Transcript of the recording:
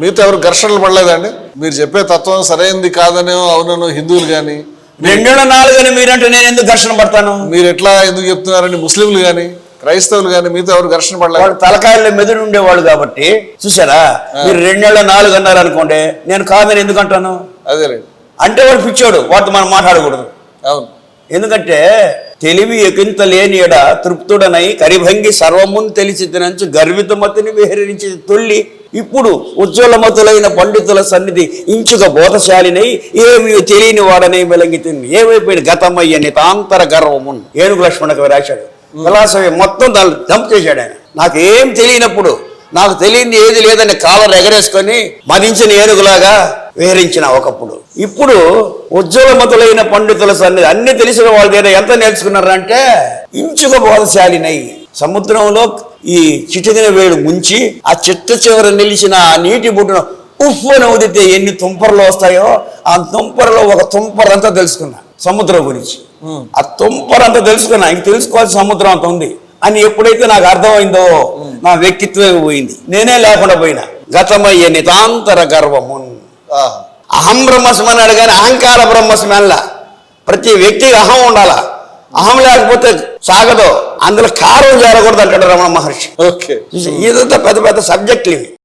మీతో ఎవరు ఘర్షణలు పడలేదండి? మీరు చెప్పే తత్వం సరైనది కాదనో అవునను హిందువులు కానీ రెండేళ్ళ నాలుగని మీరంటే నేను ఎందుకు ఘర్షణ పడతాను? మీరు ఎట్లా ఎందుకు చెప్తున్నారని ముస్లింలు కానీ క్రైస్తవులు కానీ మీతో ఎవరు ఘర్షణ పడలేదు? వాడు తలకాయల్లో మెదుడు ఉండేవాళ్ళు కాబట్టి చూసారా మీరు రెండేళ్ళ నాలుగు అన్నారు అనుకోండి నేను కాదని ఎందుకు అంటాను? అదే అంటే వాడు పిచ్చోడు వాటితో మనం మాట్లాడకూడదు. అవును. ఎందుకంటే తెలివి ఎకింత లేని ఎడ తృప్తుడనై కరిభంగి సర్వమున్ తెలిసి తినంచు గర్వితమతిని విహరించి తొల్లి ఇప్పుడు ఉజ్వలమతులైన పండితుల సన్నిధి ఇంచుక బోధశాలినై ఏమి తెలియని వాడనై వెలంగి తిని. ఏమైపోయిన గతమయ్య నితాంతర గర్వమున్. ఏనుగు లక్ష్మణకు కవి రాశాడు. ఫిలాసఫీ మొత్తం దాన్ని డంప్ చేశాడు ఆయన. నాకేం తెలియనప్పుడు నాకు తెలియని ఏది లేదని కాలర్ ఎగరేసుకొని మదించిన ఏనుగులాగా విహరించిన ఒకప్పుడు. ఇప్పుడు ఉజ్వలమతులైన పండితుల సన్నిధి అన్ని తెలిసిన వాళ్ళ దగ్గర ఎంత నేర్చుకున్నారంటే ఇంచుక బోధశాలినై సముద్రంలో ఈ చిటికిన వేడు ముంచి ఆ చిట్ట చివర నిలిచిన ఆ నీటి బుడ్డును అని ఊదితే ఎన్ని తుంపరలు వస్తాయో ఆ తుంపరలో ఒక తుంపరంతా తెలుసుకున్నా సముద్రం గురించి. ఆ తుంపరంతా తెలుసుకున్నా ఇంక తెలుసుకోవాల్సిన సముద్రం అంత ఉంది. అని ఎప్పుడైతే నాకు అర్థమైందో నా వ్యక్తిత్వమే పోయింది. నేనే లేకుండా పోయినా. గతమయ్యే నితాంతర గర్వమున్. అహం బ్రహ్మస్మి అన్నాడు కానీ అహంకార బ్రహ్మస్మి అనలా. ప్రతి వ్యక్తికి అహం ఉండాలా. అహం లేకపోతే సాగదు. అందులో కారం చేరకూడదు అంటాడు రమణ మహర్షి. ఓకే. ఇదంతా పెద్ద పెద్ద సబ్జెక్టులు ఇవి.